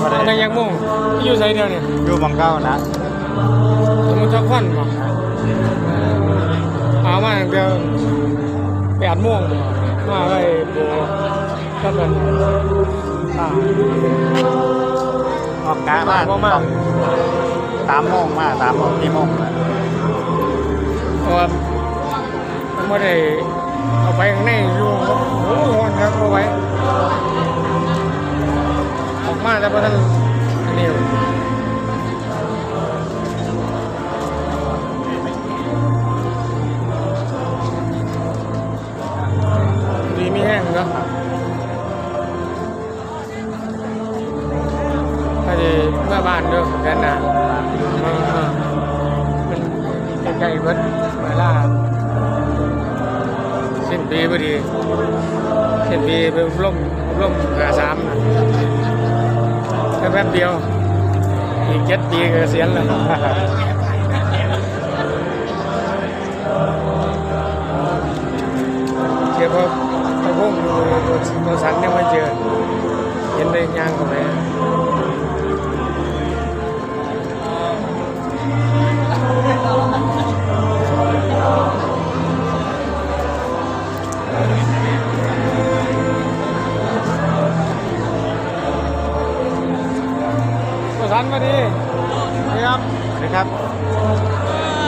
บ่ได้ตั้งยังโมงอยู่ไสเดียวเนี่ยอยู่บังเก้านะสมุทรสาครบ่เอามาตั้งแต่แปดโมงมาไว้โบก็เป็นตาออกกะมาบ่มาสามโมงมาสามโมงสี่โมงเพราะว่ามันไม่ได้เอาไปข้างในอยู่ครับโอ้โห มาแต่พอท่านอันนี้ดีมีแห้งก็ถ้าจะเมื่อบ้านเด้อกันนะมันใกล้ๆเบิดเวลาสิ้นปีพอดีสิ้นปีไปอบร่มร่มหาสามนะ ค่แป๊บเดียว อีกเจ็ดปีก็เกษียณแล้วเชื่อว่าพระพงศ์ตัวตัวสันยังไม่เจอ เห็นได้ย่างเข้าไปันสวัสดีนะครับนะครับ